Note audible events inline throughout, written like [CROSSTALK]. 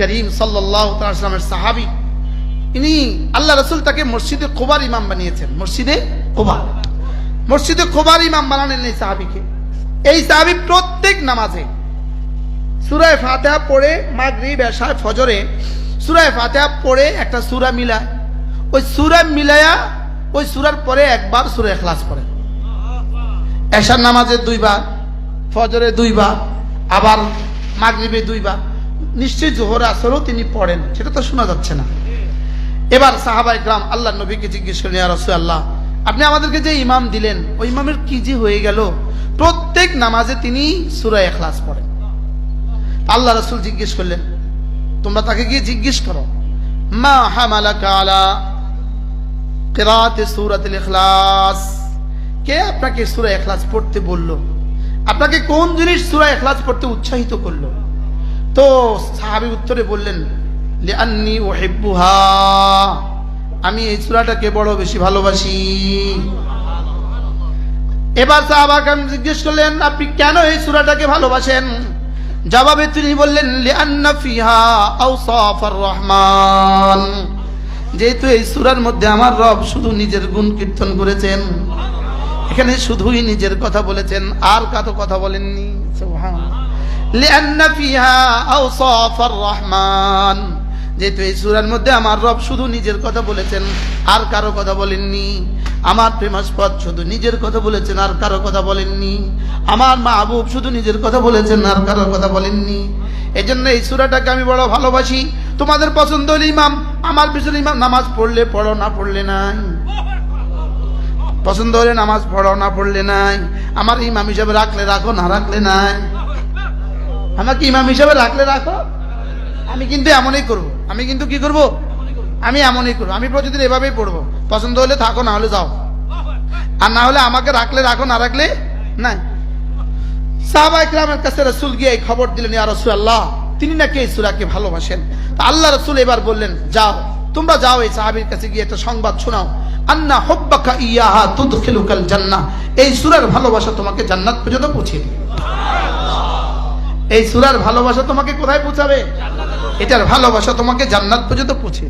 করিম সাল্লামের সাহাবি। ইনি আল্লাহ রসুল তাকে মসজিদে কোবার ইমাম বানিয়েছেন। মসজিদে কোবার মসজিদে কোবার ইমাম বানালেন এই সাহাবিকে। এই সাহাবি প্রত্যেক নামাজে সুরায় ফাতেহা পড়ে মাগরিব, এশায়, ফজরে সুরায় ফাতেহা পড়ে একটা সুরা মিলায়। ওই সুরা মিলায়া ওই সুরার পরে একবার সুরা এখলাস পড়ে। এশার নামাজে দুইবার, ফজরে দুইবার, আবার মাগরিবে দুইবার। নিশ্চয়ই জোহর আসরও তিনি পড়েন, সেটা তো শোনা যাচ্ছে না। এবার সাহাবাই গ্রাম আল্লাহ নবীকে জিজ্ঞেস করেন, ইয়া রাসূলুল্লাহ, আপনি আমাদেরকে যে ইমাম দিলেন, ওই ইমামের কি যে হয়ে গেল? প্রত্যেক নামাজে তিনি সূরা এখলাস পড়েন। আল্লাহ রাসূল জিজ্ঞেস করলেন, তোমরা তাকে গিয়ে জিজ্ঞেস করো, মা হামালাকা আলা কিরাতে সূরাতুল ইখলাস? কে আপনাকে সূরা এখলাস পড়তে বলল? আপনাকে কোন জিনিস সূরা ইখলাস পড়তে উৎসাহিত করল? তো সাহাবি উত্তরে বললেন, লিআন্নি উহিব্বুহা। আমি এই সূরাটাকে বড় বেশি ভালোবাসি। এবার সাহাবাকে জিজ্ঞেস করলেন, আপনি কেন এই সূরাটাকে ভালোবাসেন? জবাবে তিনি বললেন, লিআন্না ফিহা আওসাফার রহমান। যেহেতু এই সূরার মধ্যে আমার রব শুধু নিজের গুণ কীর্তন করেছেন, এখানে শুধুই নিজের কথা বলেছেন, আর কাতো কথা বলেননি। সুবহানাল্লাহ। লিআন্না ফিহা আওসাফার রহমান। যেহেতু এই সূরার মধ্যে আমার রব শুধু নিজের কথা বলেছেন, আর কারও কথা বলেননি। আমার প্রেমাস্পদ শুধু নিজের কথা বলেছেন, আর কারও কথা বলেননি। আমার মাহবুব শুধু নিজের কথা বলেছেন, আর কারও কথা বলেননি। এই জন্য এই সূরাটাকে আমি বড় ভালোবাসি। তোমাদের পছন্দ হলে ইমাম, আমার পিছনে ইমাম, নামাজ পড়লে পড়ো না পড়লে নাই। পছন্দ হলে নামাজ পড়ো না পড়লে নাই। আমার ইমাম হিসাবে রাখলে রাখো, না রাখলে নাই। আমাকে ইমাম হিসাবে রাখলে রাখো। আমি কিন্তু এমনই করব। আমি কিন্তু কি করব? আমি এমনই করব। আমি প্রতিদিন এভাবেই পড়ব। পছন্দ হলে থাকো, না হলে যাও। আর না হলে আমাকে রাখলে রাখো, না রাখলে নাই। সাহাবা ইকরামের কাছে রসুল গিয়ে এই খবর দিলেন, ইয়া রসুল আল্লাহ তিনি নাকি এই সুরাকে ভালোবাসেন? তা আল্লাহ রসুল এবার বললেন, যাও, তোমরা যাও এই সাহাবীর কাছে গিয়ে একটা সংবাদ শোনাও। আন্না হব্বাকা ইয়াহা তুদখিলুকাল জান্নাহ, এই সূরার ভালোবাসা তোমাকে জান্নাত পর্যন্ত পৌঁছে দিবে। এই সুরার ভালোবাসা তোমাকে কোথায় পৌঁছাবে? এটার ভালোবাসা তোমাকে জান্নাত পর্যন্ত পৌঁছে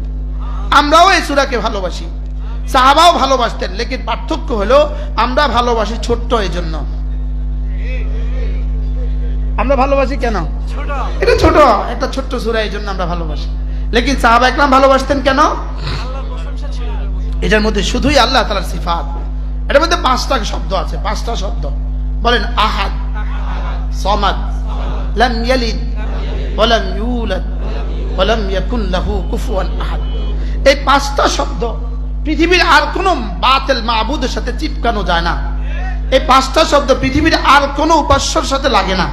আমরাও এই সুরাকে ভালোবাসি। সাহাবাও ভালোবাসতেন লেকিন পার্থক্য হলো আমরা ভালোবাসি ছোট্ট এই জন্য আমরা ভালোবাসি কেন? এটা ছোট একটা ছোট্ট সুরা এই জন্য আমরা ভালোবাসি। লেকিন সাহাবা একরাম ভালোবাসতেন কেন? এটার মধ্যে শুধুই আল্লাহ তালার সিফাত। এটার মধ্যে পাঁচটা শব্দ আছে পাঁচটা শব্দ। বলেন আহাদ সমাদ লাম ইয়ালিদ, ওয়ালাম ইউলাদ, ওয়ালাম ইয়াকুন লাহু কুফুয়ান আহাদ। এই পাঁচটা শব্দ পৃথিবীর আর কোনো বাতিল মাবুদের সাথে চিপকানো যায় না। এই পাঁচটা শব্দ পৃথিবীর আর কোনো উপাস্যর সাথে লাগে না।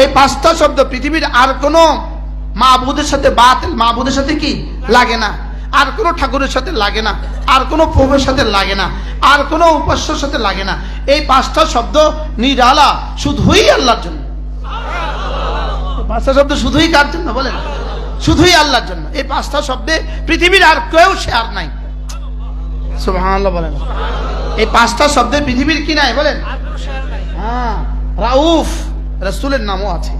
এই পাঁচটা শব্দ পৃথিবীর আর কোনো মাবুদের সাথে, বাতিল মাবুদের সাথে কি? লাগে না। আর কোনো ঠাকুরের সাথে লাগে না। আর কোনো প্রভুর সাথে লাগে না। আর কোনো উপাস্যর সাথে লাগে না। এই পাঁচটা শব্দ নিরালা, শুধুই আল্লাহর জন্য। পাঁচটা শব্দ শুধুই কার জন্য বলেন শুধুই আল্লাহর জন্য। এই পাঁচটা শব্দে পৃথিবীর আর কেউ শেয়ার নাই। সুবহানাল্লাহ বলেন। এই পাঁচটা শব্দে পৃথিবীর কি নাই বলেন? হ্যাঁ রাউফ রাসূলের নামও আছে।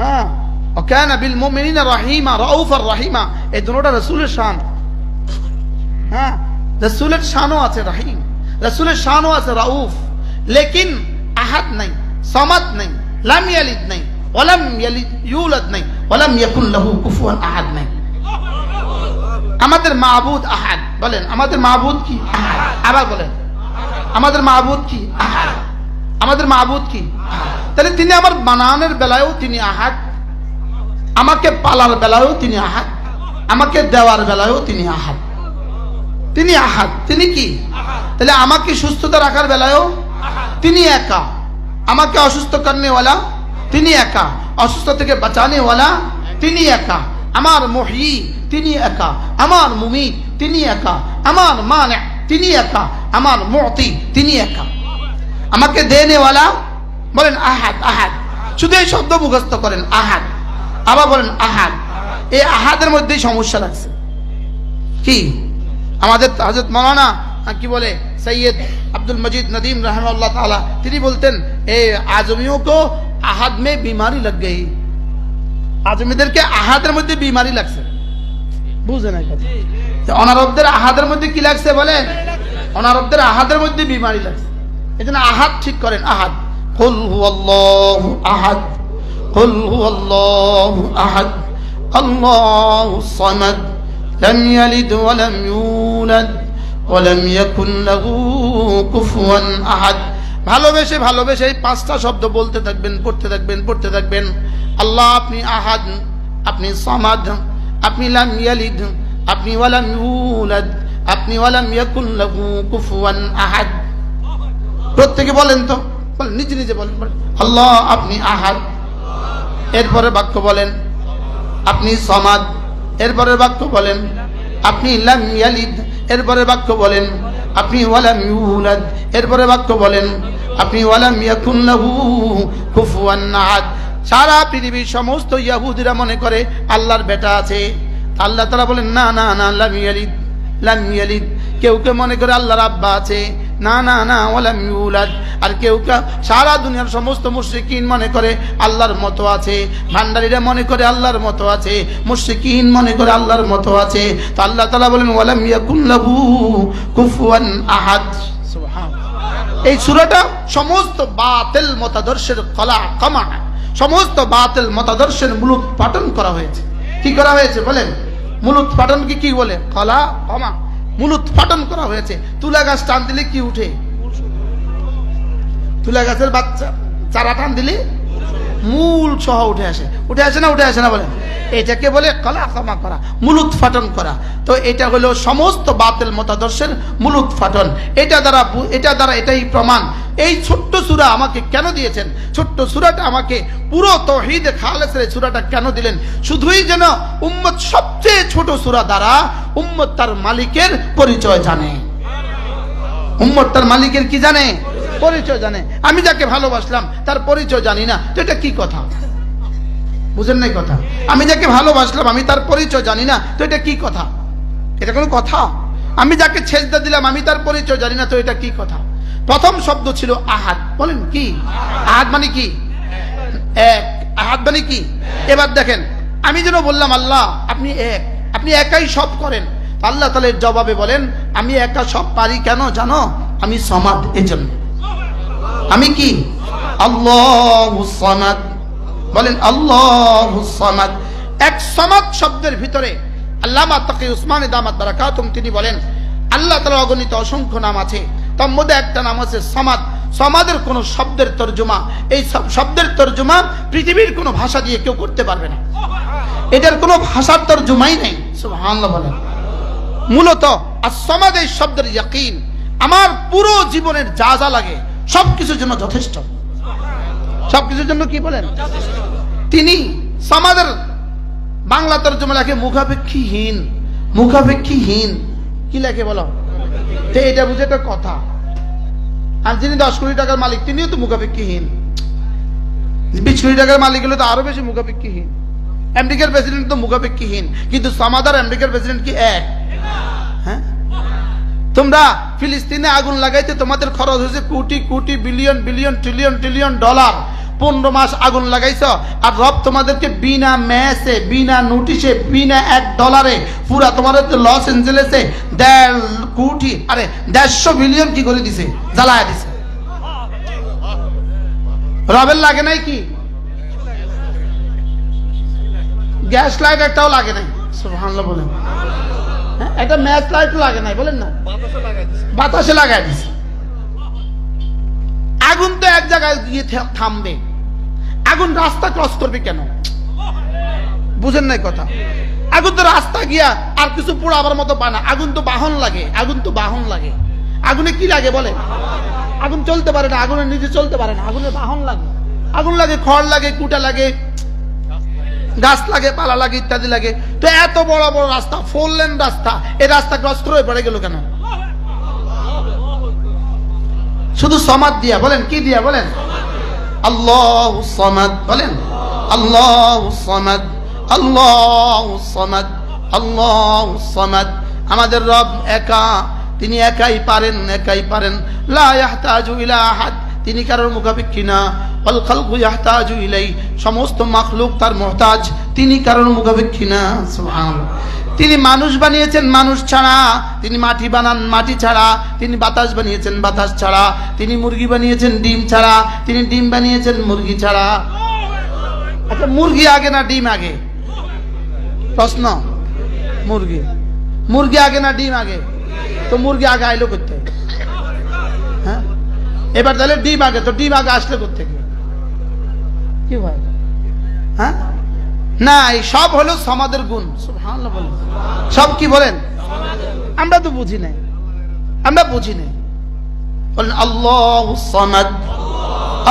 হ্যাঁ অকান বিল মুমিনিনা রাহিমা রাউফ আর রাহিমা এই দুটোটা রাসূলের শান। হ্যাঁ রাসূলের শানও আছে রাহিম। রাসূলের শানও আছে রাউফ। লেকিন আহাদ নাই সমাদ নাই লামিয়ালিদ নাই। ইয়ালিদ ইউলাদ নাই, ওয়ালাম ইয়াকুন লাহু কুফুয়ান আহাদ নাই। আমাদের মাহবুদ আহাদ, বলেন, আমাদের মাহবুদ কি? আবার বলেন, আমাদের মাহবুদ কি? আমাদের মাহবুদ কি? তাহলে তিনি আমার বানানের বেলায়ও তিনি আহাদ, আমাকে পালার বেলায়ও তিনি আহাদ, আমাকে দেওয়ার বেলায়ও তিনি আহাদ। তিনি আহাদ, তিনি কি? তাহলে আমাকে সুস্থতা রাখার বেলায়ও তিনি একা, আমাকে অসুস্থ করনেওয়ালা তিনি একা। অসুস্থ থেকে বাঁচানেওয়ালা তিনি একা। আমার মহি তিনি একা। আমার মুমি তিনি একা। আমার মানে তিনি একা। আমার মতি, তিনি একা। আমাকে দেনেওয়ালা বলেন আহাদ আহাদ। শুধু এই শব্দ মুখস্থ করেন, আহাদ। আবার বলেন আহাদ। এই আহাদের মধ্যে সমস্যা লাগছে। কি? আমাদের হাজত মৌলানা কি বলে, সৈয়দ আব্দুল মজিদ নদীম রহমান তিনি বলতেন, এ আজমিও কেউ আহাদ মে বিমারি লাগ গেই আজমিদেরকে আহাদের মধ্যে বিমারি লাগছে। বুঝে না কথা। অনারবদের আহাদের মধ্যে কি লাগছে বলে অনারবদের আহাদের মধ্যে বিমারি লাগছে। এই জন্য আহাদ ঠিক করেন, আহাদ। قل هو الله أحد قل هو الله أحد الله الصمد لم يلد ভালোবেসে ভালোবেসে এই পাঁচটা শব্দ বলতে থাকবেন, পড়তে থাকবেন পড়তে থাকবেন। আল্লাহ, আপনি আহাদ, আপনি সমাদ, আপনি লাম আপনি ওয়ালাম ইউলাদ, আপনি ওয়ালাম ইয়াকুন লাহু কুফুয়ান আহাদ। প্রত্যেকে বলেন তো, বলেন, নিজে নিজে বলেন বলেন। আল্লাহ, আপনি আহাদ। এরপরে বাক্য বলেন, আপনি সমাদ। এরপরে বাক্য বলেন, আপনি লাম ইয়ালিদ। এরপরে বাক্য বলেন আপনি ওয়ালাম ইউলাদ। এরপরে বাক্য বলেন, আপনি ওয়ালাম ইয়াকুন লাহু কুফুয়ান আহাদ। সারা পৃথিবীর সমস্ত ইয়াহুদিরা মনে করে আল্লাহর বেটা আছে। আল্লাহ তারা বলেন, না না না, লাম ইয়ালিদ লাম ইয়ালিদ। কেউ কেউ মনে করে আল্লাহর আব্বা আছে। না না না, ওয়ালাম ইউলাদ। আর কেউ কেউ সারা দুনিয়ার সমস্ত মুশরিকিন মনে করে আল্লাহর মতো আছে। ভান্ডারীরা মনে করে আল্লাহর মতো আছে। মুশরিকিন মনে করে আল্লাহর মতো আছে। তো আল্লাহ তালা বলেন, ওয়ালাম কুফুয়ান আহাদ। এই সূরাটা সমস্ত বাতিল মতাদর্শের কলা, কমা, সমস্ত বাতিল মতাদর্শের মূলত পাঠন করা হয়েছে। কি করা হয়েছে বলেন? মূলত পাঠন কি বলে? কলা, কমা। মূলত পাঠন করা হয়েছে। তুলা গাছ টান দিলে কি উঠে? তুলা গাছের বাচ্চা, চারা টান দিলে, মূল সহ উঠে আসে। উঠে আসে না, উঠে আসে না বলেন এটাকে বলে কলা কমা করা মূল উৎফাটন করা। তো এটা হলো সমস্ত বাতিল মতাদর্শের মূল উৎফাটন এটা দ্বারা এটা দ্বারা এটাই প্রমাণ। এই ছোট্ট সুরা আমাকে কেন দিয়েছেন? ছোট্ট সুরাটা আমাকে পুরো তহিদ খালেসের সুরাটা কেন দিলেন? শুধুই যেন উম্মত সবচেয়ে ছোট সুরা দ্বারা উম্মত তার মালিকের পরিচয় জানে। উম্মত তার মালিকের কি জানে? পরিচয় জানে। আমি যাকে ভালোবাসলাম, তার পরিচয় জানি না। তো এটা কি কথা? বুঝেন নাই কথা? আমি যাকে ভালোবাসলাম, আমি তার পরিচয় জানি না। তো এটা কি কথা? এটা কোনো কথা? আমি যাকে ছেজদা দিলাম, আমি তার পরিচয় জানি না। তো এটা কি কথা? প্রথম শব্দ ছিল আহাত বলেন কি? আহাত মানে কি? এক। আহাত মানে কি? এবার দেখেন, আমি যেন বললাম, আল্লাহ, আপনি এক। আপনি একাই সব করেন। আল্লাহ তাহলে জবাবে বলেন, আমি একা সব পারি কেন জানো? আমি সমাদ, এজন্য। আমি কি? আল্লাহ সমাদ। বলেন, আল্লাহ সমাদ। এক সমাদ শব্দের ভিতরে আল্লামা তাকে উসমান দামাত বারাকাতুম, তিনি বলেন, আল্লাহ তাআলা অগণিত অসংখ্য নাম আছে। তার মধ্যে একটা নাম আছে সমাদ। সমাদের কোন শব্দের তর্জমা, এই শব্দের তর্জমা পৃথিবীর কোনো ভাষা দিয়ে কেউ করতে পারবে না। এটার কোনো ভাষার তর্জমাই নেই। বলেন। মূলত আসমাদ এই শব্দের ইয়াকিন। আমার পুরো জীবনের যা যা লাগে সব কিছুর জন্য যথেষ্ট। সব কিছুর জন্য কি বলেন? তিনি সমাদের বাংলা তর্জমা লেখে মুখাপেক্ষীহীন। মুখাপেক্ষীহীন। কি লেখে বলো? এটা বুঝে একটা কথা। আর যিনি দশ কোটি টাকার মালিক, তিনিও তো মুখাপেক্ষীহীন। বিশ কোটি টাকার মালিক হলে তো আরও বেশি মুখাপেক্ষীহীন। আমেরিকার প্রেসিডেন্ট তো মুখাপেক্ষীহীন। কিন্তু সমাদার আমেরিকার প্রেসিডেন্ট কি এক? তোমরা ফিলিস্তিনে আগুন লাগাইতে তোমাদের খরচ হয়েছে crore crore billion billion trillion trillion dollar পনেরো মাস আগুন লাগাইছ, আর রব তোমাদেরকে বিনা ম্যাচে বিনা নোটিশে, বিনা এক ডলারে পুরা তোমাদের লস এঞ্জেলেসে দেড় কোটি, আরে দেড়শো বিলিয়ন কি করে দিছে? জ্বালায় দিছে। রবের লাগে নাই কি? গ্যাস লাইট একটাও লাগে নাই। সুবহানাল্লাহ একটা ম্যাচ লাইট লাগে নাই বলেন না? বাতাসে লাগাই দিছে। আগুন তো এক জায়গায় গিয়ে থামবে। আগুন রাস্তা ক্রস করবে কেন? বুঝেন নাই কথা? আগুন তো রাস্তা গিয়া আর কিছু পোড়াবার মতো পায় না। আগুন তো বাহন লাগে আগুন তো বাহন লাগে। আগুনে কি লাগে বলে আগুন চলতে পারে না আগুনের নিজে চলতে পারে না। আগুনের বাহন লাগে। আগুন লাগে খড় লাগে কুটা লাগে গাছ লাগে, পালা লাগে, ইত্যাদি লাগে। তো এত বড় বড় রাস্তা ফোর লেন রাস্তা, এই রাস্তা ক্রস করে পড়ে গেল কেন? শুধু সমাদ দিয়া, বলেন, কি দিয়া, বলেন? আল্লাহ সমাদ, বলেন? আল্লাহ সমাদ আল্লাহ সমাদ আল্লাহ সমাদ। আমাদের রব একা, তিনি একাই পারেন একাই পারেন। লা ইয়াহতাজু ইলা আহাদ তিনি কারোর মুখাপেক্ষী না। ওয়াল খালকু ইয়াহতাজু ইলাই সমস্ত মাখলুক তার মুহতাজ, তিনি কারণ মুখাপেক্ষী না। তিনি মানুষ বানিয়েছেন, মানুষ ছাড়া। তিনি মাটি বানান, মাটি ছাড়া। তিনি বাতাস বানিয়েছেন, বাতাস ছাড়া। তিনি মুরগি বানিয়েছেন, ডিম ছাড়া। তিনি ডিম বানিয়েছেন, মুরগি ছাড়া। আচ্ছা মুরগি আগে না ডিম আগে? প্রশ্ন। মুরগি। মুরগি আগে না ডিম আগে? তো মুরগি আগে আইলো করতে এবার তাহলে ডিম আগে তো ডিম আগে আসলে করতে কি ভাই? হ্যাঁ? না এই সব হলো সমাদের গুণ। বলেন। সব কি বলেন? আমরা তো বুঝি নাই। আমরা বুঝি নাই। বলেন আল্লাহ সমাদ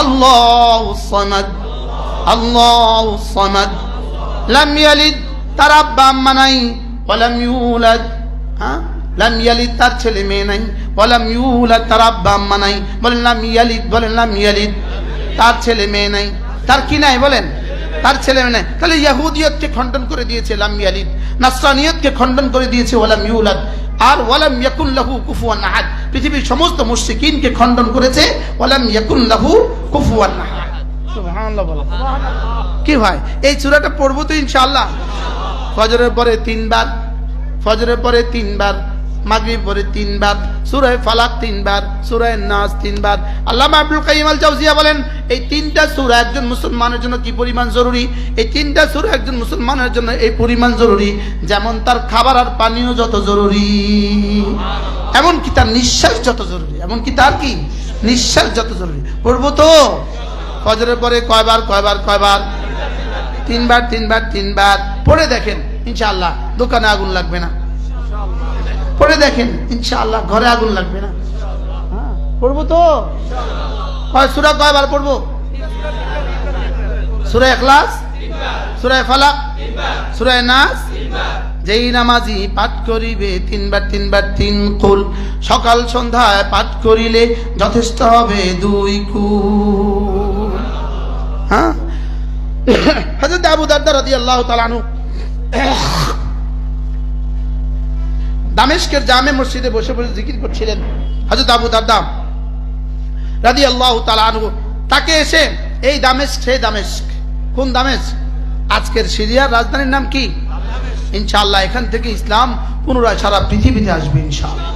আল্লাহ সমাদ আল্লাহ সমাদ। লাম ইয়ালিদ তার আব্বা আম্মা নাই। ওয়ালাম ইউলাদ হ্যাঁ? লাম ইয়ালিদ তার ছেলে মেয়ে নাই। ওয়ালাম ইউলাদ তার আব্বা আম্মা নাই। বলেন লাম ইয়ালিদ। বলেন লাম ইয়ালিদ। তার ছেলে মেয়ে নাই। তার কি নাই বলেন? তার ছেলে মেয়ে নাই। তাহলে ইয়াহুদিয়তকে খণ্ডন করে দিয়েছে লাম ইয়ালিদ। নাসরানিয়তকে খণ্ডন করে দিয়েছে ওয়ালাম ইউলাদ। আর ওয়ালাম ইয়াকুন লাহু কুফুয়ান আহাদ। পৃথিবীর সমস্ত মুশরিকিনকে খণ্ডন করেছে ওয়ালাম ইয়াকুন লাহু কুফুয়ান আহাদ। কি ভাই? এই চূড়াটা পড়ব তো ইনশাআল্লাহ। ফজরের পরে তিনবার ফজরের পরে তিনবার মাগরিব পরে তিনবার, সূরায়ে ফালাক তিনবার, সূরায়ে নাস তিনবার। আল্লামা আব্দুল কাইয়িম আল জাওজিয়া বলেন, এই তিনটা সূরা একজন মুসলমানের জন্য কি পরিমাণ জরুরি? এই তিনটা সূরা একজন মুসলমানের জন্য এই পরিমাণ জরুরি? যেমন তার খাবার আর পানীয় যত জরুরি এমন কি তার নিঃশ্বাস যত জরুরি এমন কি তার কি? নিঃশ্বাস যত জরুরি। পড়ব তো? ফজরের পরে কয়বার কয়বার কয়বার? তিনবার তিনবার তিনবার। পড়ে দেখেন, ইনশাআল্লাহ, দোকানে আগুন লাগবে না। পড়ে দেখেন ইনশাআল্লাহ ঘরে আগুন লাগবে না। হ্যাঁ, পড়ব তো। কয় সুরা কয়বার পড়ব? সুরা এখলাস সুরা ফালাক? সুরা নাস? যেই নামাজি পাঠ করিবে তিনবার তিনবার তিন কুল। সকাল সন্ধ্যায় পাঠ করিলে যথেষ্ট হবে দুই কুল। হ্যাঁ? [COUGHS] হযরত আবু দারদা রাদিয়াল্লাহু তাআলা আনহু দামেস্কের জামে মসজিদে বসে বসে জিকির করছিলেন হযরত আবু রাদিয়াল্লাহু তাআলা আনহু। তাকে এসে এই দামেস্ক সেই দামেস্ক কোন দামেস্ক? আজকের সিরিয়ার রাজধানীর নাম কি? ইনশাআল্লাহ এখান থেকে ইসলাম পুনরায় সারা পৃথিবীতে আসবে ইনশাআল্লাহ।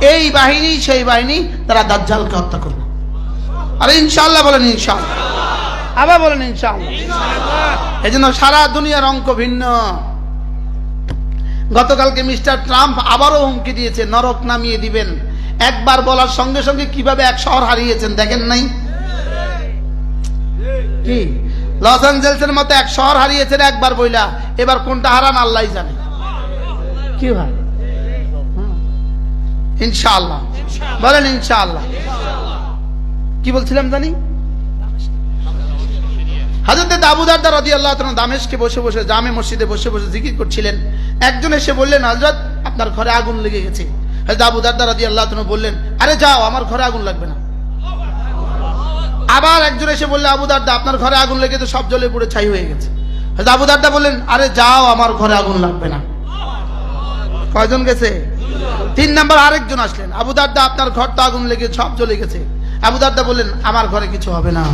এই বাহিনী সেই বাহিনী তারা দাজ্জালকে হত্যা করবে। আরে ইনশাআল্লাহ বলেন ইনশাআল্লাহ। আবার বলেন ইনশাআল্লাহ। এই জন্য সারা দুনিয়ার অঙ্ক ভিন্ন। গতকালকে মিস্টার ট্রাম্প আবারও হুমকি দিয়েছে, নরক নামিয়ে দিবেন। একবার বলার সঙ্গে সঙ্গে কীভাবে এক শহর হারিয়েছেন দেখেন নাই? কি? লস অ্যাঞ্জেলসের মতো এক শহর হারিয়েছেন একবার বইলা, এবার কোনটা হারান আল্লাহ জানে। কি ভাই ইনশাআল্লাহ। বলেন ইনশাআল্লাহ। কি বলছিলাম জানি? হাজরত দাবুদারদা রাদি আল্লাহ দামেশকে বসে বসে জামে মসজিদে বসে বসে জিকির করছিলেন। একজন এসে বললেন হজরত আপনার ঘরে আগুন লেগে গেছে। হজরত আবু দারদা রাদি আল্লাহ বললেন, আরে যাও, আমার ঘরে আগুন লাগবে না। আবার একজন এসে বললে, আবু দারদা, আপনার ঘরে আগুন লেগে তো সব জ্বলে পুড়ে ছাই হয়ে গেছে। আবু বললেন, আরে যাও, আমার ঘরে আগুন লাগবে না। কয়জন গেছে? তিন নাম্বার আরেকজন আসলেন, আবু দারদা, আপনার ঘর তো আগুন লেগে সব জ্বলে গেছে। আবু দারদা বললেন, আমার ঘরে কিছু হবে না।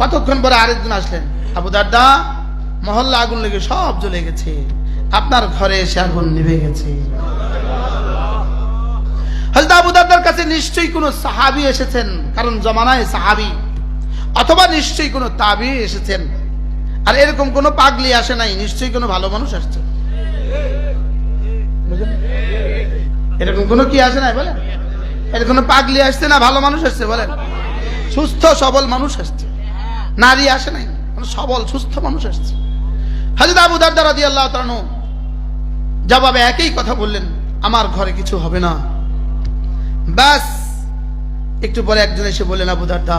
কতক্ষণ পরে আরেকজন আসলেন? আবু দারদা, মহল্লা আগুন লেগে সব জ্বলে গেছে। আপনার ঘরে এসে আগুন নিভে গেছে। হজরত আবু দারদার কাছে নিশ্চয়ই কোনো সাহাবি এসেছেন, কারণ জমানায় সাহাবি, অথবা নিশ্চয়ই কোনো তাবি এসেছেন। আর এরকম কোনো পাগলি আসে নাই, নিশ্চয়ই কোনো ভালো মানুষ আসছে। এরকম কোনো কি আসে নাই বলেন? এরকম কোনো পাগলি আসছে না, ভালো মানুষ আসছে বলেন? সুস্থ, সবল মানুষ আসছে। নারী আসে নাই সবল, সুস্থ মানুষ আসছে। হাজরত আবু দারদা রাদিয়াল্লাহু তাআলা জবাবে একই কথা বললেন, আমার ঘরে কিছু হবে না। ব্যাস, একটু পরে একজন এসে বললেন, আবু দারদা,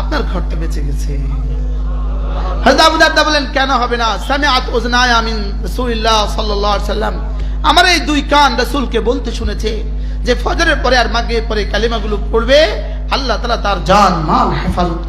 আপনার ঘরটা বেঁচে গেছে। বলেন কেন হবে না? সাল্লাম আমার এই দুই কান বলতে শুনেছে যে ফজরের পরে আর মাগরিবের পরে কালিমাগুলো পড়বে, আল্লাহ তার জান মাল হেফাজত